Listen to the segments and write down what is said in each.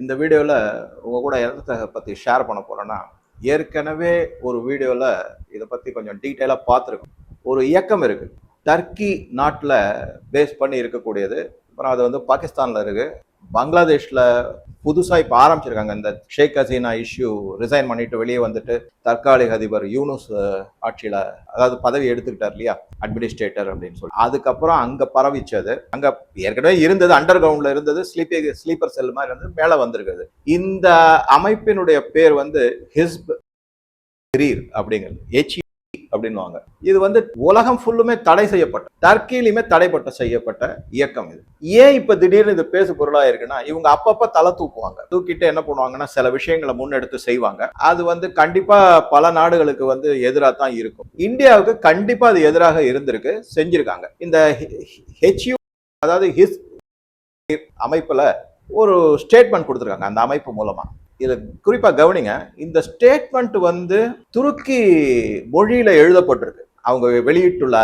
இந்த வீடியோவில் உங்கள் கூட எதை பற்றி ஷேர் பண்ண போகிறேன்னா ஏற்கனவே ஒரு வீடியோவில் இதை பற்றி கொஞ்சம் டீட்டெயிலாக பார்த்துருக்கோம். ஒரு இயக்கம் இருக்குது டர்க்கி நாட்டில் பேஸ் பண்ணி இருக்கக்கூடியது. அப்புறம் அது வந்து பாகிஸ்தானில் இருக்குது பங்களாதேஷில் புதுசாக இப்போ ஆரம்பிச்சிருக்காங்க. இந்த ஷேக் ஹசீனா இஷ்யூ ரிசைன் பண்ணிட்டு வெளியே வந்துட்டு தற்காலிக அதிபர் யூனுஸ் ஆட்சியில் அதாவது பதவி எடுத்துக்கிட்டார் இல்லையா? அட்மினிஸ்ட்ரேட்டர் அப்படின்னு சொல்லி. அதுக்கப்புறம் அங்கே பரவிச்சது. அங்கே ஏற்கனவே இருந்தது அண்டர் கிரவுண்டில் இருந்தது ஸ்லீப்பே ஸ்லீப்பர் செல் மாதிரி இருந்து மேலே வந்திருக்குது. இந்த அமைப்பினுடைய பேர் வந்து ஹிஸ்ப் கிரீர் அப்படிங்கிறது. ஹெச் அப்படின்வாங்க இது வந்து உலகம் ஃபுல்லுமே தடை செய்யப்பட்ட டர்க்கிலையுமே தடைப்பட்ட செய்யப்பட்ட இயக்கம் இது. ஏன் இப்ப திடீர்னு இது பேசு பொருளா இருக்குன்னா இவங்க அப்பப்ப தலை தூக்குவாங்க. தூக்கிட்டு என்ன பண்ணுவாங்கன்னா சில விஷயங்களை முன்னெடுத்து செய்வாங்க. அது வந்து கண்டிப்பா பல நாடுகளுக்கு வந்து எதிராக தான் இருக்கும். இந்தியாவுக்கு கண்டிப்பா அது எதிராக இருந்திருக்கு செஞ்சிருக்காங்க. இந்த ஹெச்யூ அதாவது ஹிஸ் அமைப்புல ஒரு ஸ்டேட்மெண்ட் கொடுத்துருக்காங்க அந்த அமைப்பு மூலமா. இதில் குறிப்பாக கவனிங்க. இந்த ஸ்டேட்மெண்ட் வந்து துருக்கி மொழியில் எழுதப்பட்டிருக்கு. அவங்க வெளியிட்டுள்ள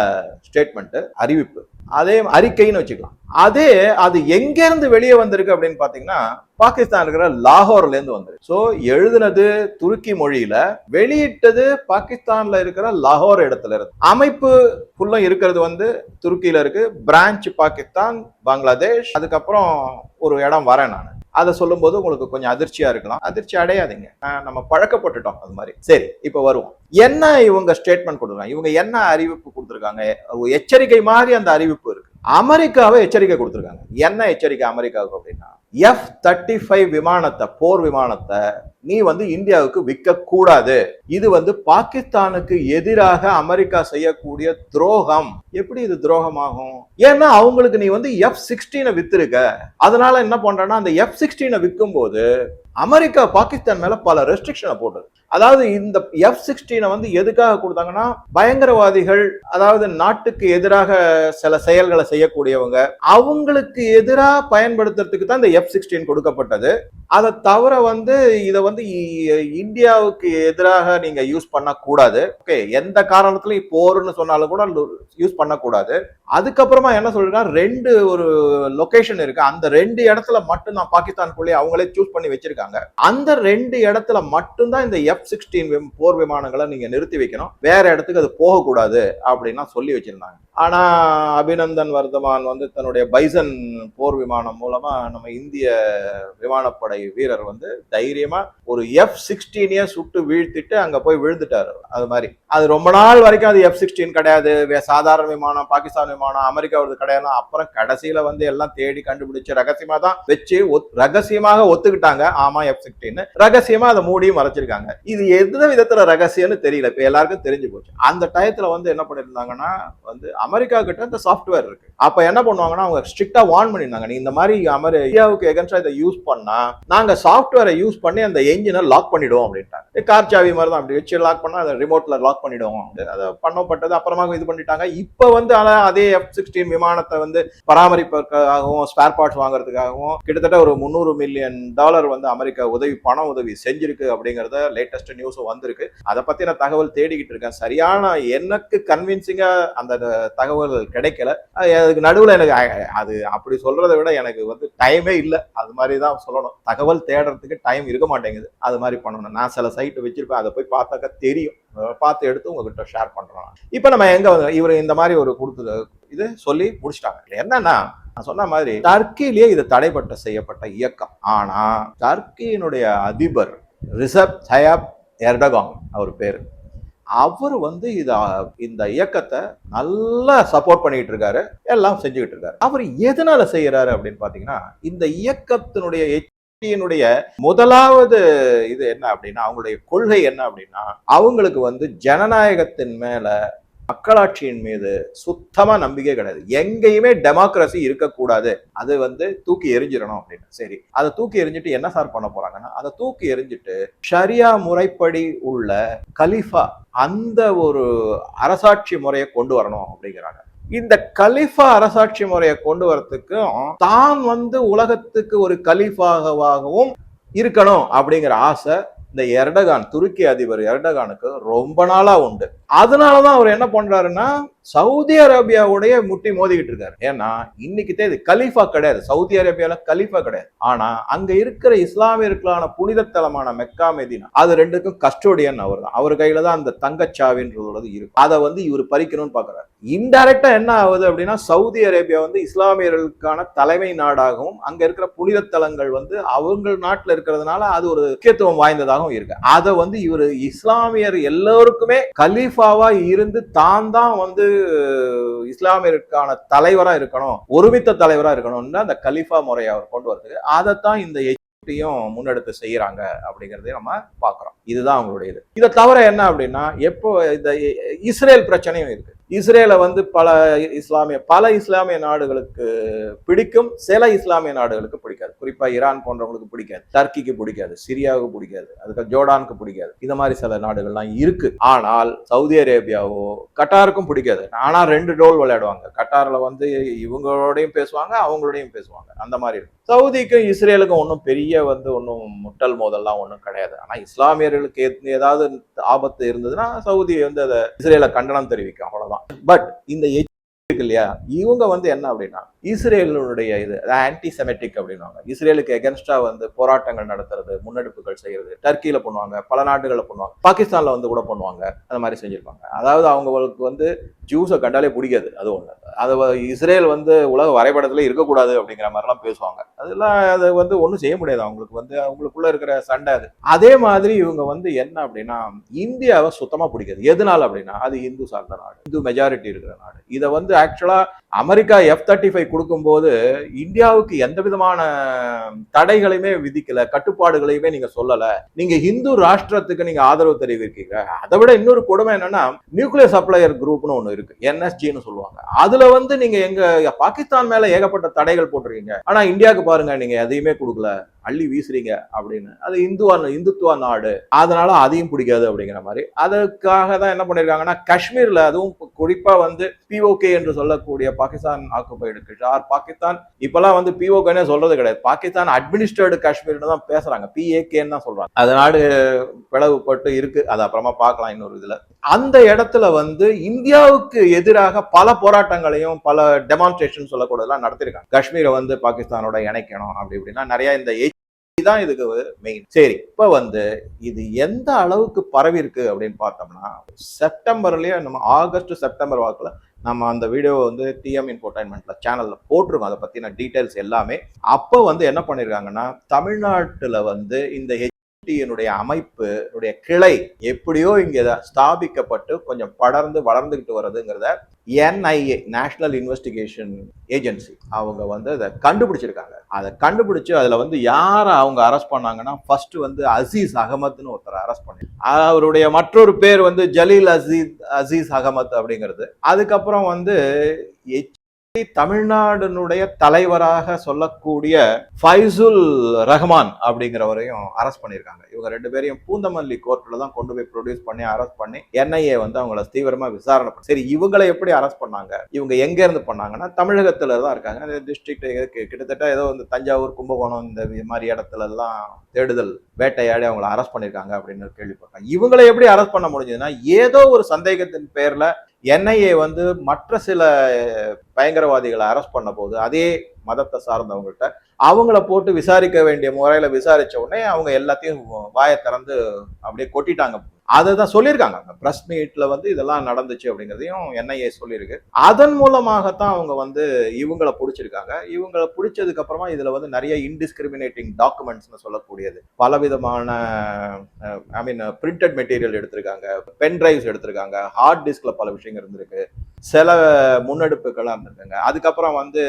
ஸ்டேட்மெண்ட்டு அறிவிப்பு. அதே அறிக்கைன்னு வச்சுக்கலாம். அதே அது எங்கேருந்து வெளியே வந்திருக்கு அப்படின்னு பார்த்தீங்கன்னா பாகிஸ்தான் இருக்கிற லாகோர்லேருந்து வந்திருக்கு. ஸோ எழுதுனது துருக்கி மொழியில் வெளியிட்டது பாகிஸ்தானில் இருக்கிற லாகோர் இடத்துல இருந்து. அமைப்பு ஃபுல்லும் இருக்கிறது வந்து துருக்கியில் இருக்கு. பிரான்ச் பாகிஸ்தான் பங்களாதேஷ். அதுக்கப்புறம் ஒரு இடம் வரேன் நான். அதை சொல்லும்போது உங்களுக்கு கொஞ்சம் அதிர்ச்சியா இருக்கலாம். அதிர்ச்சி அடையாதீங்க. நம்ம பழக்கப்பட்டுட்டோம் அது மாதிரி. சரி இப்போ வருவோம். என்ன இவங்க ஸ்டேட்மெண்ட் கொடுக்குறாங்க? இவங்க என்ன அறிவிப்பு கொடுத்துருக்காங்க? ஒரு எச்சரிக்கை மாதிரி அந்த அறிவிப்பு இருக்கு. அமெரிக்காவை எச்சரிக்கை கொடுத்துருக்காங்க. என்ன எச்சரிக்கை அமெரிக்காவுக்கு அப்படின்னா எஃப் தேர்ட்டி ஃபைவ் விமானத்தை போர் விமானத்தை நீ வந்து இந்தியாவுக்கு விற்க கூடாது இது வந்து பாகிஸ்தானுக்கு எதிராக அமெரிக்கா செய்யக்கூடிய துரோகம். எப்படி இது துரோகமாகும்? ஏன்னா அவங்களுக்கு நீ வந்து எஃப் சிக்ஸ்டீனை வித்திருக்க. அதனால என்ன பண்றேன்னா அந்த எஃப் சிக்ஸ்டீனை விற்கும் போது அமெரிக்கா பாகிஸ்தான் மேல பல ரெஸ்ட்ரிக்ஷனை போட்டது. அதாவது இந்த எஃப் சிக்ஸ்டீனை வந்து எதுக்காக கொடுத்தாங்கன்னா பயங்கரவாதிகள் அதாவது நாட்டுக்கு எதிராக சில செயல்களை செய்யக்கூடியவங்க அவங்களுக்கு எதிராக பயன்படுத்துறதுக்கு தான் இந்த எஃப் சிக்ஸ்டீன் கொடுக்கப்பட்டது. அதை தவிர வந்து இதை வந்து வந்து இந்தியாவுக்கு எதிராக நீங்க யூஸ் பண்ணக்கூடாது. ஓகே எந்த காரணத்துலயும் போர்னு சொன்னாலும் கூட யூஸ் பண்ணக்கூடாது. அதுக்கப்புறமா என்ன சொல்றேன்னா ரெண்டு ஒரு லொகேஷன் இருக்கு. அந்த ரெண்டு இடத்துல மட்டும் தான் பாகிஸ்தானுக்குள்ளேயே அவங்களே சூஸ் பண்ணி வச்சிருக்காங்க. அந்த ரெண்டு இடத்துல மட்டும்தான் இந்த எஃப் சிக்ஸ்டீன் போர் விமானங்களை நீங்க நிறுத்தி வைக்கணும். வேற இடத்துக்கு அது போகக்கூடாது அப்படின்னா சொல்லி வச்சிருந்தாங்க. ஆனா அபிநந்தன் வர்தமான் வந்து தன்னுடைய பைசன் போர் விமானம் மூலமா நம்ம இந்திய விமானப்படை வீரர் வந்து தைரியமா ஒரு எஃப் சிக்ஸ்டீனையே சுட்டு வீழ்த்திட்டு அங்கே போய் விழுந்துட்டாரு அது மாதிரி. அது ரொம்ப நாள் வரைக்கும் அது எஃப் சிக்ஸ்டீன் கிடையாது. வே- சாதாரண விமானம் பாகிஸ்தான் விமானம் அமெரிக்காவோடது கிடையாது. அப்புறம் கடைசியில் வந்து எல்லாம் தேடி கண்டுபிடிச்சு ரகசியமாக தான் வச்சு ஒத்- ரகசியமாக ஒத்துக்கிட்டாங்க. ஆமா எஃப் சிக்ஸ்டீன் ரகசியமாக அதை மூடியும் மறைச்சிருக்காங்க. இது எந்த விதத்தில் ரகசியம்னு தெரியல. இப்போ எல்லாருக்கும் தெரிஞ்சு போச்சு. அந்த டயத்தில் வந்து என்ன பண்ணியிருந்தாங்கன்னா வந்து அமெரிக்கா கிட்ட இந்த சாஃப்ட்வேர் இருக்கு. அப்ப என்ன பண்ணுவாங்கன்னா அவங்க ஸ்ட்ரிக்டா வார்ன் பண்ணியிருந்தாங்க நீ இந்த மாதிரி அமெரி இந்தியாவுக்கு எகன்ஸ்டா இதை யூஸ் பண்ணா நாங்க சாஃப்ட்வேரை யூஸ் பண்ணி அந்த என்ஜினை லாக் பண்ணிடுவோம் அப்படின்ட்டாங்க. கார் சாவி மாதிரி தான் அப்படி வச்சு லாக் பண்ணால் அதை ரிமோட்டில் லாக் பண்ணிடுவோம் அதை பண்ணப்பட்டது அப்புறமா இது பண்ணிட்டாங்க. இப்போ வந்து ஆனால் அதே எஃப் சிக்ஸ்டீன் விமானத்தை வந்து பராமரிப்பதற்காகவும் ஸ்பேர் பார்ட்ஸ் வாங்குறதுக்காகவும் கிட்டத்தட்ட ஒரு முந்நூறு மில்லியன் டாலர் வந்து அமெரிக்கா உதவி பண உதவி செஞ்சிருக்கு அப்படிங்கிறத லேட்டஸ்ட் நியூஸ் வந்திருக்கு. அதை பத்தின தகவல் தேடிக்கிட்டு இருக்கேன். சரியான எனக்கு கன்வின்சிங்காக அந்த தகவல் கிடைக்கல. அதுக்கு நடுவில் எனக்கு அது அப்படி சொல்றதை விட எனக்கு வந்து டைமே இல்லை. அது மாதிரி தான் சொல்லணும். தகவல் தேடுறதுக்கு டைம் இருக்க மாட்டேங்குது. அது மாதிரி பண்ணணும். நான் சில சைட் வச்சிருப்பேன் அதை போய் பார்த்தாக்கா தெரியும். பார்த்து எடுத்து உங்ககிட்ட ஷேர் பண்ணுறோம் இப்போ நம்ம எங்க வந்து இவர் இந்த மாதிரி ஒரு கொடுத்து இது சொல்லி முடிச்சிட்டாங்க. என்னன்னா நான் சொன்ன மாதிரி டர்க்கிலேயே இது தடைப்பட்ட செய்யப்பட்ட இயக்கம். ஆனால் டர்க்கியினுடைய அதிபர் ரிசப் தயாப் எர்டகாங் அவர் பேரு. அவர் வந்து இத இந்த இயக்கத்தை நல்லா சப்போர்ட் பண்ணிட்டு இருக்காரு. எல்லாம் செஞ்சுக்கிட்டு இருக்காரு. அவர் எதனால செய்யறாரு அப்படின்னு பாத்தீங்கன்னா இந்த இயக்கத்தினுடைய கட்சியினுடைய முதலாவது இது என்ன அப்படின்னா அவங்களுடைய கொள்கை என்ன அப்படின்னா அவங்களுக்கு வந்து ஜனநாயகத்தின் மேல மக்களாட்சியின் மீது சுத்தமா நம்பிக்கை கிடையாது. எங்கேயுமே டெமோக்ரஸி இருக்கக்கூடாது. அது வந்து தூக்கி எரிஞ்சிடணும் அப்படின்னு. சரி அதை தூக்கி எரிஞ்சிட்டு என்ன சார் பண்ண போறாங்கன்னா அதை தூக்கி எரிஞ்சிட்டு ஷரியா முறைப்படி உள்ள கலிஃபா அந்த ஒரு அரசாட்சி முறையை கொண்டு வரணும் அப்படிங்கிறாங்க. இந்த கலிஃபா அரசாட்சி முறையை கொண்டு வரத்துக்கும் தான் வந்து உலகத்துக்கு ஒரு கலீஃபாகவாகவும் இருக்கணும் அப்படிங்கிற ஆசை இந்த எர்டகான் துருக்கி அதிபர் எர்டகானுக்கு ரொம்ப நாளாக உண்டு. அதனால தான் அவர் என்ன பண்றாருன்னா சவுதி அரேபியாவுடைய முட்டி மோதிக்கிட்டு இருக்காரு. ஏன்னா இன்னைக்கு இது கலீஃபா கிடையாது. சவுதி அரேபியால கலீஃபா கிடையாது. ஆனா அங்க இருக்கிற இஸ்லாமியர்களான புனித தலமான மெக்கா மெதினா அது ரெண்டுக்கும் கஸ்டோடியன் அவர் தான் அவர் கையில தான் அந்த தங்கச்சாவின்றது இருக்கு அதை வந்து இவர் பறிக்கணும்னு பாக்குறாரு. இன்டைரக்டா என்ன ஆகுது அப்படின்னா சவுதி அரேபியா வந்து இஸ்லாமியர்களுக்கான தலைமை நாடாகவும் அங்க இருக்கிற புனித தலங்கள் வந்து அவங்க நாட்டுல இருக்கிறதுனால அது ஒரு முக்கியத்துவம் வாய்ந்ததாகவும் இருக்கு. அதை வந்து இவர் இஸ்லாமியர் எல்லோருக்குமே கலீஃபா கலீஃபாவா இருந்து தான் தான் வந்து இஸ்லாமியருக்கான தலைவரா இருக்கணும் ஒருமித்த தலைவரா இருக்கணும்னு அந்த கலீஃபா முறையை அவர் கொண்டு வருது. அதைத்தான் இந்த எஜிப்டையும் முன்னெடுத்து செய்யறாங்க அப்படிங்கிறதையும் நம்ம பாக்குறோம் இதுதான் அவங்களுடைய இது இதை தவிர என்ன அப்படின்னா எப்போ இந்த இஸ்ரேல் பிரச்சனையும் இருக்கு. இஸ்ரேலை வந்து பல இஸ்லாமிய பல இஸ்லாமிய நாடுகளுக்கு பிடிக்கும் சில இஸ்லாமிய நாடுகளுக்கு பிடிக்காது. குறிப்பா ஈரான் போன்றவங்களுக்கு பிடிக்காது. டர்க்கிக்கு பிடிக்காது சிரியாவுக்கு பிடிக்காது அதுக்கு ஜோர்டானுக்கு பிடிக்காது. இந்த மாதிரி சில நாடுகள்லாம் இருக்கு. ஆனால் சவுதி அரேபியாவோ கட்டாருக்கும் பிடிக்காது. ஆனா ரெண்டு டோல் விளையாடுவாங்க. கட்டாரில் வந்து இவங்களோடையும் பேசுவாங்க அவங்களோடையும் பேசுவாங்க. அந்த மாதிரி இருக்கும். சவுதிக்கும் இஸ்ரேலுக்கும் ஒன்றும் பெரிய வந்து ஒன்றும் முட்டல் மோதல்லாம் ஒன்றும் கிடையாது. ஆனால் இஸ்லாமியர்களுக்கு எத்- ஏதாவது ஆபத்து இருந்ததுன்னா சவுதி வந்து அதை இஸ்ரேலை கண்டனம் தெரிவிக்கும். அவ்வளோதான் பட் இந்த எஜ் இருக்கு இல்லையா? இவங்க வந்து என்ன அப்படின்னா இஸ்ரேலுடைய இது ஆன்டி செமெட்டிக் அப்படின்னுவாங்க. இஸ்ரேலுக்கு எகென்ஸ்டா வந்து போராட்டங்கள் நடத்துறது முன்னெடுப்புகள் செய்யறது டர்க்கியில பண்ணுவாங்க பல நாடுகளில் பண்ணுவாங்க பாகிஸ்தான்ல வந்து கூட பண்ணுவாங்க அந்த மாதிரி செஞ்சிருப்பாங்க. அதாவது அவங்களுக்கு வந்து ஜூஸை கண்டாலே பிடிக்காது அது ஒண்ணு. அது இஸ்ரேல் வந்து உலக வரைபடத்துல இருக்கக்கூடாது அப்படிங்கிற மாதிரிலாம் பேசுவாங்க. அதெல்லாம் அதை வந்து ஒன்றும் செய்ய முடியாது. அவங்களுக்கு வந்து அவங்களுக்குள்ள இருக்கிற சண்டை அது. அதே மாதிரி இவங்க வந்து என்ன அப்படின்னா இந்தியாவை சுத்தமா பிடிக்காது. எதனால அப்படின்னா அது இந்து சார்ந்த நாடு இந்து மெஜாரிட்டி இருக்கிற நாடு. இதை வந்து ஆக்சுவலா அமெரிக்கா எஃப் தேர்ட்டி ஃபைவ் கொடுக்கும்போது இந்தியாவுக்கு எந்த விதமான தடைகளையுமே விதிக்கல கட்டுப்பாடுகளையுமே நீங்க சொல்லல. நீங்க இந்து ராஷ்டிரத்துக்கு நீங்க ஆதரவு தெரிவிக்கிறீங்க. அதை விட இன்னொரு கொடுமை என்னன்னா நியூக்ளியர் சப்ளையர் குரூப்னு ஒன்று இருக்கு என்எஸ்ஜின்னு சொல்லுவாங்க. அதுல வந்து நீங்க எங்க பாகிஸ்தான் மேல ஏகப்பட்ட தடைகள் போட்டிருக்கீங்க. ஆனா இந்தியாவுக்கு பாருங்க நீங்க எதையுமே கொடுக்கல. அள்ளி வீசுறீங்க அப்படின்னு. அது இந்துவா இந்துத்துவ நாடு. அதனால அதையும் பிடிக்காது அப்படிங்கிற மாதிரி. அதுக்காக தான் என்ன பண்ணியிருக்காங்கன்னா காஷ்மீர்ல அதுவும் குறிப்பா வந்து பிஓகே என்று சொல்லக்கூடிய பாகிஸ்தான் ஆக்குபைடு ஆர் பாகிஸ்தான். இப்பெல்லாம் வந்து பிஓகேன்னே சொல்றது கிடையாது. பாகிஸ்தான் அட்மினிஸ்டர்டு காஷ்மீர்னு தான் பேசுறாங்க. பிஏகேன்னு தான் சொல்றாங்க. அது நாடு பிளவுபட்டு இருக்கு. அது அப்புறமா பார்க்கலாம் இன்னொரு இதுல. அந்த இடத்துல வந்து இந்தியாவுக்கு எதிராக பல போராட்டங்களையும் பல டெமான்ஸ்ட்ரேஷன் சொல்லக்கூடியதெல்லாம் நடத்திருக்காங்க. காஷ்மீரை வந்து பாகிஸ்தானோட இணைக்கணும் அப்படி இப்படின்னா நிறைய இந்த தான் இதுக்கு மெயின் சரி இப்ப வந்து இது எந்த அளவுக்கு பரவி இருக்கு அப்படின்னு பார்த்தோம்னா செப்டம்பர்லயே நம்ம ஆகஸ்ட் செப்டம்பர் வாக்குல நம்ம அந்த வீடியோ வந்து டிஎம் இன்ஃபோர்டைன்மெண்ட்ல சேனல்ல போட்டிருக்கோம். அதை பத்தின டீடைல்ஸ் எல்லாமே. அப்போ வந்து என்ன பண்ணிருக்காங்கன்னா தமிழ்நாட்டுல வந்து இந்த ஹெச்டியினுடைய அமைப்பு கிளை எப்படியோ இங்கே ஸ்தாபிக்கப்பட்டு கொஞ்சம் படர்ந்து வளர்ந்துகிட்டு வருதுங்கிறத என்ஐஏ நேஷனல் இன்வெஸ்டிகேஷன் ஏஜென்சி அவங்க வந்து அதை கண்டுபிடிச்சிருக்காங்க. அதை கண்டுபிடிச்சு அதில் வந்து யாரை அவங்க அரெஸ்ட் பண்ணாங்கன்னா ஃபர்ஸ்ட் வந்து அசீஸ் அகமத்னு ஒருத்தர் அரெஸ்ட் பண்ணி அவருடைய மற்றொரு பேர் வந்து ஜலீல் அசீஸ் அசீஸ் அகமத் அப்படிங்கிறது. அதுக்கப்புறம் வந்து எச் தமிழ்நாடுனுடைய தலைவராக சொல்லக்கூடிய ஃபைசுல் ரஹ்மான் அப்படிங்கிறவரையும் அரெஸ்ட் பண்ணியிருக்காங்க. இவங்க ரெண்டு பேரையும் பூந்தமல்லி கோர்ட்டில் தான் கொண்டு போய் ப்ரொடியூஸ் பண்ணி அரெஸ்ட் பண்ணி என்ஐஏ வந்து அவங்கள தீவிரமா விசாரணை பண்ணி சரி இவங்களை எப்படி அரெஸ்ட் பண்ணாங்க? இவங்க எங்க இருந்து பண்ணாங்கன்னா தமிழகத்துல தான் இருக்காங்க. டிஸ்ட்ரிக்ட் கிட்டத்தட்ட ஏதோ இந்த தஞ்சாவூர் கும்பகோணம் இந்த மாதிரி இடத்துல எல்லாம் தேடுதல் வேட்டையாடி அவங்கள அரெஸ்ட் பண்ணியிருக்காங்க அப்படின்னு கேள்விப்பட்டாங்க இவங்களை எப்படி அரெஸ்ட் பண்ண முடிஞ்சதுன்னா ஏதோ ஒரு சந்தேகத்தின் பேர்ல என்ஐஏ வந்து மற்ற சில பயங்கரவாதிகளை அரெஸ்ட் பண்ண போது அதே மதத்தை சார்ந்தவங்கள்ட்ட அவங்கள போட்டு விசாரிக்க வேண்டிய முறையில விசாரிச்ச உடனே அவங்க எல்லாத்தையும் வாயை திறந்து அப்படியே கொட்டிட்டாங்க. அதை தான் சொல்லியிருக்காங்க. அந்த ப்ரெஸ் மீட்ல வந்து இதெல்லாம் நடந்துச்சு அப்படிங்கிறதையும் என்ஐஏ சொல்லியிருக்கு. அதன் மூலமாகத்தான் அவங்க வந்து இவங்களை பிடிச்சிருக்காங்க. இவங்களை பிடிச்சதுக்கு அப்புறமா இதுல வந்து நிறைய இன்டிஸ்கிரிமினேட்டிங் டாக்குமெண்ட்ஸ்னு சொல்லக்கூடியது. பலவிதமான ஐ மீன் பிரிண்டட் மெட்டீரியல் எடுத்திருக்காங்க. பென் டிரைவ்ஸ் எடுத்திருக்காங்க. ஹார்ட் டிஸ்க்ல பல விஷயங்கள் இருந்திருக்கு. சில முன்னெடுப்புகள்லாம் இருந்திருக்குங்க. அதுக்கப்புறம் வந்து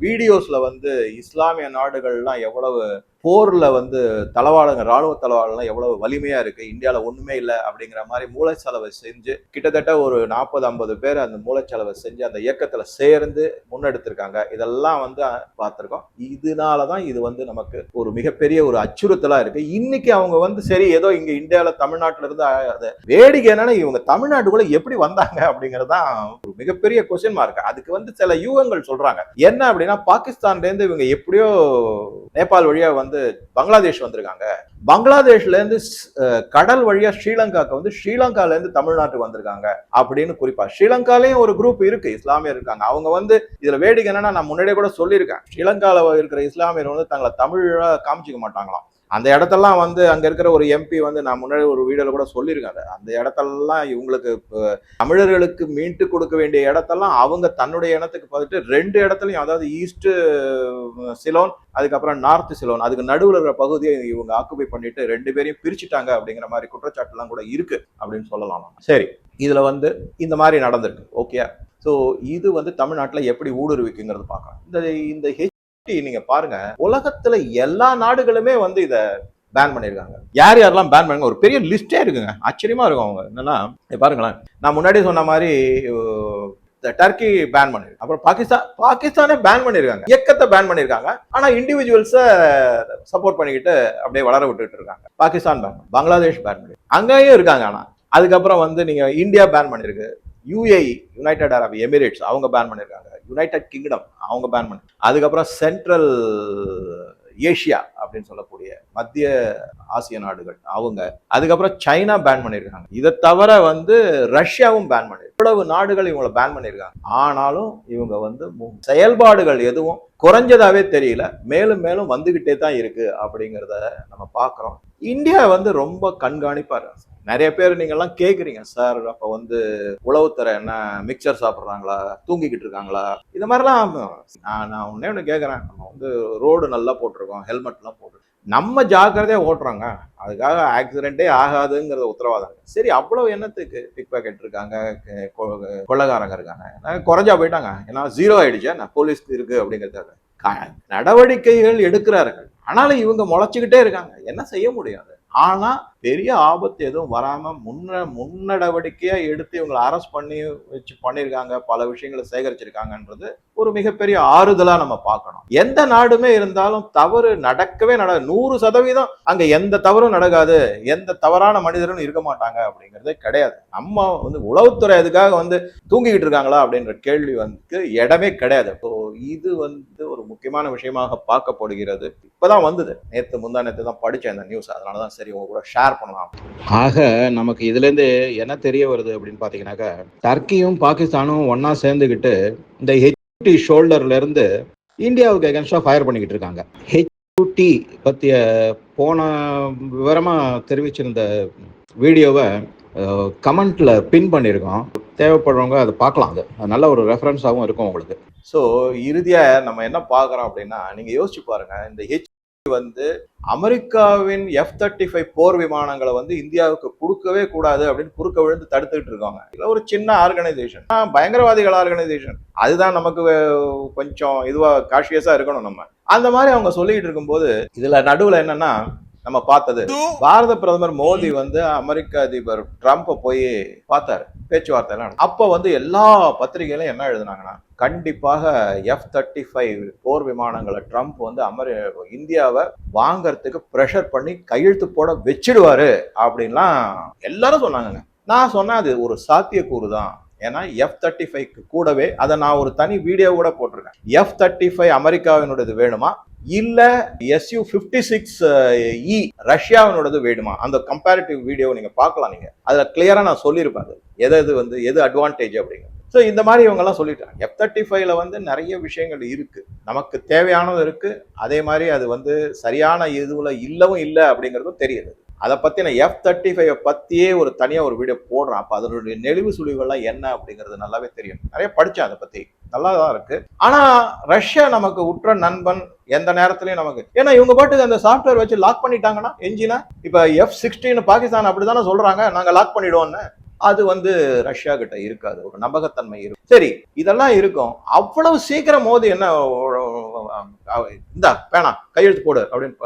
வீடியோஸில் வந்து இஸ்லாமிய நாடுகள்லாம் எவ்வளவு போரில் வந்து தளவாடங்கள் ராணுவ தளவாடம்லாம் எவ்வளவு வலிமையாக இருக்குது இந்தியாவில் ஒன்றுமே இல்லை அப்படிங்கிற மாதிரி மூளைச்சலவை செஞ்சு கிட்டத்தட்ட ஒரு நாற்பது ஐம்பது பேர் அந்த மூளைச்சலவை செஞ்சு அந்த இயக்கத்தில் சேர்ந்து முன்னெடுத்திருக்காங்க. இதெல்லாம் வந்து பார்த்துருக்கோம். இதனால தான் இது வந்து நமக்கு ஒரு மிகப்பெரிய ஒரு அச்சுறுத்தலாக இருக்குது இன்னைக்கு அவங்க வந்து சரி ஏதோ இங்கே இந்தியாவில் தமிழ்நாட்டில் இருந்து அது வேடிக்கை என்னன்னா இவங்க தமிழ்நாட்டுக்குள்ளே எப்படி வந்தாங்க அப்படிங்கிறதான் ஒரு மிகப்பெரிய கொஸ்டின் மார்க் அதுக்கு வந்து சில யூகங்கள் சொல்கிறாங்க என்ன அப்படின்னா பாகிஸ்தான்லேருந்து இவங்க எப்படியோ நேபாள் வழியாக வந்து வந்து பங்களாதேஷ் வந்திருக்காங்க. பங்களாதேஷ்ல இருந்து கடல் வழியா ஸ்ரீலங்காக்கு வந்து ஸ்ரீலங்கால இருந்து தமிழ்நாட்டுக்கு வந்திருக்காங்க அப்படின்னு குறிப்பா ஸ்ரீலங்காலையும் ஒரு குரூப் இருக்கு இஸ்லாமியர் இருக்காங்க. அவங்க வந்து இதுல வேடிக்கை என்னன்னா நான் முன்னாடியே கூட சொல்லியிருக்கேன். ஸ்ரீலங்கால இருக்கிற இஸ்லாமியர் வந்து தங்களை தமிழாக காமிச்சிக்க மாட்டாங்களாம். அந்த இடத்தெல்லாம் வந்து அங்கே இருக்கிற ஒரு எம்பி வந்து நான் முன்னாடி ஒரு வீடியோவில் கூட சொல்லியிருக்காரு அந்த இடத்தெல்லாம் இவங்களுக்கு தமிழர்களுக்கு மீட்டு கொடுக்க வேண்டிய இடத்தெல்லாம் அவங்க தன்னுடைய இனத்துக்கு பார்த்துட்டு ரெண்டு இடத்துலையும் அதாவது ஈஸ்ட்டு சிலோன் அதுக்கப்புறம் நார்த் சிலோன் அதுக்கு நடுவில் இருக்கிற பகுதியை இவங்க ஆக்குபை பண்ணிட்டு ரெண்டு பேரையும் பிரிச்சுட்டாங்க அப்படிங்கிற மாதிரி குற்றச்சாட்டுலாம் கூட இருக்கு அப்படின்னு சொல்லலாம். சரி இதில் வந்து இந்த மாதிரி நடந்திருக்கு. ஓகே ஸோ இது வந்து தமிழ்நாட்டில் எப்படி ஊடுருவிக்குங்கிறது பார்க்கலாம். இந்த இந்த நீங்க பாருங்க உலகத்துல எல்லா நாடுகளுமே வந்து இத பேன் பண்ணியிருக்காங்க. யார் யாரெல்லாம் பேன் பண்ணுங்க? ஒரு பெரிய லிஸ்டே இருக்குங்க. ஆச்சரியமா இருக்கும் அவங்க. என்னன்னா பாருங்களேன். நான் முன்னாடி சொன்ன மாதிரி இந்த டர்க்கி பேன் பண்ணிருக்கு அப்புறம் பாகிஸ்தான் பாகிஸ்தானே பேன் பண்ணிருக்காங்க. இயக்கத்தை பேன் பண்ணிருக்காங்க. ஆனா இண்டிவிஜுவல்ஸை சப்போர்ட் பண்ணிக்கிட்டு அப்படியே வளர விட்டுட்டு இருக்காங்க. பாகிஸ்தான் பேன் பங்களாதேஷ் பேன் பண்ணி. அங்கேயும் இருக்காங்க ஆனா. அதுக்கப்புறம் வந்து நீங்க இந்தியா பேன் பண்ணிருக்கு. யூஏஇ யுனைடெட் அரப் எமிரேட்ஸ் அவங்க பேன் பண்ணிருக்காங்க. யுனைடெட் கிங்டம் அவங்க பேன் பண்ணி. அதுக்கப்புறம் சென்ட்ரல் ஏஷியா அப்படின்னு சொல்லக்கூடிய மத்திய ஆசிய நாடுகள் அவங்க. அதுக்கப்புறம் சைனா பேன் பண்ணியிருக்காங்க இதை தவிர வந்து ரஷ்யாவும் பேன் பண்ணிருக்கு இவ்வளவு நாடுகள் இவங்களை பேன் பண்ணியிருக்காங்க ஆனாலும் இவங்க வந்து மு- செயல்பாடுகள் எதுவும் குறைஞ்சதாவே தெரியல. மேலும் மேலும் வந்துகிட்டே தான் இருக்கு அப்படிங்கிறத நம்ம பார்க்குறோம். இந்தியா வந்து ரொம்ப கண்காணிப்பாக இருக்கு. நிறைய பேர் நீங்க கேட்குறீங்க சார் அப்போ வந்து உளவுத்துறை என்ன மிக்சர் சாப்பிட்றாங்களா? தூங்கிக்கிட்டு இருக்காங்களா? இது மாதிரிலாம் நான் நான் ஒன்னே ஒன்று கேட்குறேன் நம்ம வந்து ரோடு நல்லா போட்டிருக்கோம் ஹெல்மெட்லாம் போட்டு. நம்ம ஜாக்கிரதையாக ஓட்டுறோங்க. அதுக்காக ஆக்சிடென்ட்டே ஆகாதுங்கிறத உத்தரவாதம். சரி அவ்வளோ என்னத்துக்கு பிக் பாக்கெட் இருக்காங்க கொள்ளகாரங்க இருக்காங்க. நாங்கள் குறைஞ்சா போயிட்டாங்க. ஏன்னா ஜீரோ ஆயிடுச்சு. நான் போலீஸ் இருக்கு அப்படிங்கிறதுக்காக. நடவடிக்கைகள் எடுக்கிறார்கள். ஆனாலும் இவங்க முளைச்சிக்கிட்டே இருக்காங்க. என்ன செய்ய முடியாது ஆனால் பெரிய ஆபத்து எதுவும் வராமல் முன்ன முன்னடவடிக்கையாக எடுத்து இவங்களை அரெஸ்ட் பண்ணி வச்சு பண்ணியிருக்காங்க பல விஷயங்களை சேகரிச்சிருக்காங்கன்றது ஒரு மிகப்பெரிய ஆறுதலாக நம்ம பார்க்கணும். எந்த நாடுமே இருந்தாலும் தவறு நடக்கவே நட நூறு சதவீதம் அங்கே எந்த தவறும் நடக்காது எந்த தவறான மனிதரும் இருக்க மாட்டாங்க அப்படிங்கிறதே கிடையாது. நம்ம வந்து உளவுத்துறை அதுக்காக வந்து தூங்கிக்கிட்டு இருக்காங்களா அப்படின்ற கேள்வி வந்து இடமே கிடையாது. இப்போ இது வந்து ஒரு முக்கியமான விஷயமாக பார்க்கப்படுகிறது. இப்போதான் வந்தது. நேற்று முந்தா நேற்று தான் படித்தேன் இந்த நியூஸ் அதனாலதான் சரி உங்க கூட ஷேர் பண்ணலாம். ஆக நமக்கு இதுல இருந்து என்ன தெரிய வருது அப்படின்னு பாத்தீங்கன்னாக்கா டர்க்கியும் பாகிஸ்தானும் ஒன்னா சேர்ந்துக்கிட்டு இந்த ஹெச்டி ஷோல்டர்ல இருந்து இந்தியாவுக்கு எகன்ஸ்டா ஃபயர் பண்ணிக்கிட்டு இருக்காங்க. ஹெச்டி பத்திய போன விவரமா தெரிவிச்சிருந்த வீடியோவை கமெண்ட்ல பின் பண்ணியிருக்கோம். தேவைப்படுறவங்க அதை பார்க்கலாம். அது நல்ல ஒரு ரெஃபரன்ஸாகவும் இருக்கும் உங்களுக்கு. ஸோ இறுதியா நம்ம என்ன பார்க்குறோம் அப்படின்னா நீங்க யோசிச்சு பாருங்க இந்த ஹெச் வந்து அமெரிக்காவின் எஃப் தேர்ட்டி ஃபைவ் போர் விமானங்களை வந்து இந்தியாவுக்கு கொடுக்கவே கூடாது அப்படின்னு குறுக்க விழுந்து தடுத்துக்கிட்டு இருக்காங்க. இல்லை ஒரு சின்ன ஆர்கனைசேஷன் பயங்கரவாதிகள் ஆர்கனைசேஷன் அதுதான் நமக்கு கொஞ்சம் இதுவா காஷியஸாக இருக்கணும் நம்ம. அந்த மாதிரி அவங்க சொல்லிக்கிட்டு இருக்கும்போது இதுல நடுவுல என்னன்னா நம்ம பார்த்தது. பாரத பிரதமர் மோடி வந்து அமெரிக்க அதிபர் ட்ரம்ப்பை போய் பார்த்தாரு. பேச்சுவார்த்தை எல்லாம். அப்ப வந்து எல்லா பத்திரிகையிலும் என்ன எழுதுனாங்கன்னா கண்டிப்பாக எஃப் தேர்ட்டி ஃபைவ் போர் விமானங்களை ட்ரம்ப் வந்து அமெரி இந்தியாவை வாங்கறதுக்கு ப்ரெஷர் பண்ணி கையெழுத்து போட வச்சிடுவாரு அப்படின்லாம் எல்லாரும் சொன்னாங்கங்க. நான் சொன்னேன் அது ஒரு சாத்தியக்கூறு தான். ஏன்னா எஃப் தேர்ட்டி ஃபைவ்க்கு கூடவே அதை நான் ஒரு தனி வீடியோ கூட போட்டிருக்கேன். எஃப் தேர்ட்டி ஃபைவ் அமெரிக்காவினுடையது வேணுமா? இல்ல எஸ்யூ பிப்டி சிக்ஸ் uh, இ e, ரஷ்யாவினோடது வேணுமா? அந்த கம்பேரிட்டிவ் வீடியோ நீங்க பார்க்கலாம் நீங்க. அதுல கிளியரா நான் சொல்லியிருப்பேன் அது. எது எது வந்து எது அட்வான்டேஜ் அப்படிங்கிறது. ஸோ இந்த மாதிரி இவங்கெல்லாம் சொல்லிட்டாங்க. எஃப் தேர்ட்டி ஃபைவ்ல வந்து நிறைய விஷயங்கள் இருக்கு. நமக்கு தேவையானதும் இருக்கு. அதே மாதிரி அது வந்து சரியான இதுவில் இல்லவும் இல்லை அப்படிங்கிறதும் தெரியுது அதை பத்தின எஃப் தேர்ட்டி ஃபைவ் பற்றியே ஒரு தனியாக ஒரு வீடியோ போடுறேன். அப்போ அதனுடைய நெளிவு சுழிவுகள்லாம் என்ன அப்படிங்கிறது நல்லாவே தெரியும். நிறைய படிச்சேன் அதை பத்தி. நல்லா தான் இருக்கு. ஆனா ரஷ்யா நமக்கு உற்ற நண்பன் எந்த நேரத்துலையும் நமக்கு ஏன்னா இவங்க பாட்டுக்கு அந்த சாஃப்ட்வேர் வச்சு லாக் பண்ணிட்டாங்கன்னா என்ஜினை இப்போ எஃப் சிக்ஸ்டீன் பாகிஸ்தான் அப்படி தானே சொல்றாங்க நாங்க லாக் பண்ணிடுவோம்னு. அது வந்து ரஷ்யா கிட்ட இருக்காது. ஒரு நம்பகத்தன்மை இருக்கும் சரி இதெல்லாம் இருக்கும். அவ்வளவு சீக்கிரம் மோதி என்ன இந்த வேணாம் கையெழுத்து போடு அப்படின்னு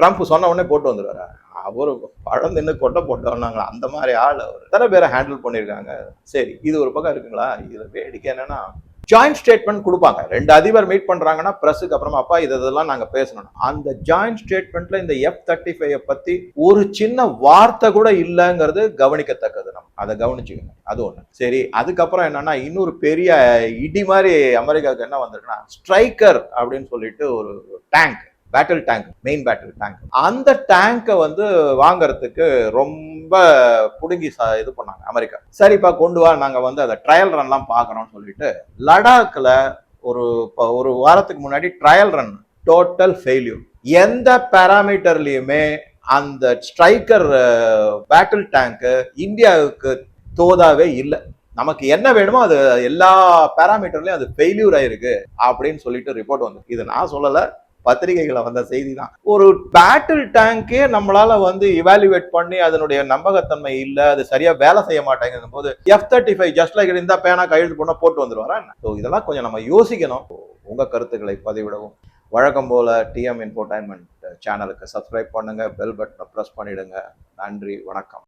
ட்ரம்ப் சொன்ன உடனே போட்டு வந்துடுவாரு அவர் பழம் தின்னு கொட்டை போட்டோம்னாங்களா அந்த மாதிரி ஆள் அவர். எத்தனை பேரை ஹேண்டில் பண்ணியிருக்காங்க சரி இது ஒரு பக்கம் இருக்குங்களா? இதில் வேடிக்கை என்னன்னா ஜாயிண்ட் ஸ்டேட்மெண்ட் கொடுப்பாங்க. ரெண்டு அதிபர் மீட் பண்ணுறாங்கன்னா ப்ரெஸ்ஸுக்கு அப்புறமா அப்பா இது இதெல்லாம் நாங்கள் பேசணும். அந்த ஜாயிண்ட் ஸ்டேட்மெண்ட்ல இந்த எஃப் தேர்ட்டி ஃபைவ் பற்றி ஒரு சின்ன வார்த்தை கூட இல்லைங்கிறது கவனிக்கத்தக்கது நம்ம. அதை கவனிச்சுக்கணும் அது ஒன்று சரி அதுக்கப்புறம் என்னன்னா இன்னொரு பெரிய இடி மாதிரி அமெரிக்காவுக்கு என்ன வந்திருக்குன்னா ஸ்ட்ரைக்கர் அப்படின்னு சொல்லிட்டு ஒரு tank battle tank main battle tank அந்த டேங்கை வந்து வாங்குறதுக்கு ரொம்ப புடுங்கி இது பண்ணாங்க அமெரிக்கா. சரிப்பா கொண்டு வா நாங்கள் வந்து அதை ட்ரையல் ரன்லாம் பார்க்கறோம்னு சொல்லிட்டு லடாக்கில் ஒரு ப- ஒரு வாரத்துக்கு முன்னாடி ட்ரையல் ரன் டோட்டல் ஃபெயில்யூர் எந்த பேராமீட்டர்லயுமே அந்த ஸ்ட்ரைக்கர் பேட்டில் டேங்க்கு இந்தியாவுக்கு தோதாவே இல்லை. நமக்கு என்ன வேணுமோ அது எல்லா பேராமீட்டர்லயும் அது ஃபெயில்யூர் ஆயிருக்கு அப்படின்னு சொல்லிட்டு ரிப்போர்ட் வந்து இது நான் சொல்லலை. பத்திரிகைகளை வந்த செய்தி தான் ஒரு பேட்டில் டேங்கே நம்மளால வந்து இவாலுவேட் பண்ணி அதனுடைய நம்பகத்தன்மை இல்ல அது சரியா வேலை செய்ய மாட்டேங்குது போது F thirty five just like இருந்தா பேனா கையெழுத்து பண்ண போட்டு வந்துருவாரா என்ன? ஸோ இதெல்லாம் கொஞ்சம் நம்ம யோசிக்கணும். உங்க கருத்துக்களை பதிவிடவும். வழக்கம் போல டிஎம் இன்ஃபோடைன்மெண்ட் சேனலுக்கு சப்ஸ்கிரைப் பண்ணுங்க பெல் பட்டனை ப்ரெஸ் பண்ணிடுங்க. நன்றி வணக்கம்.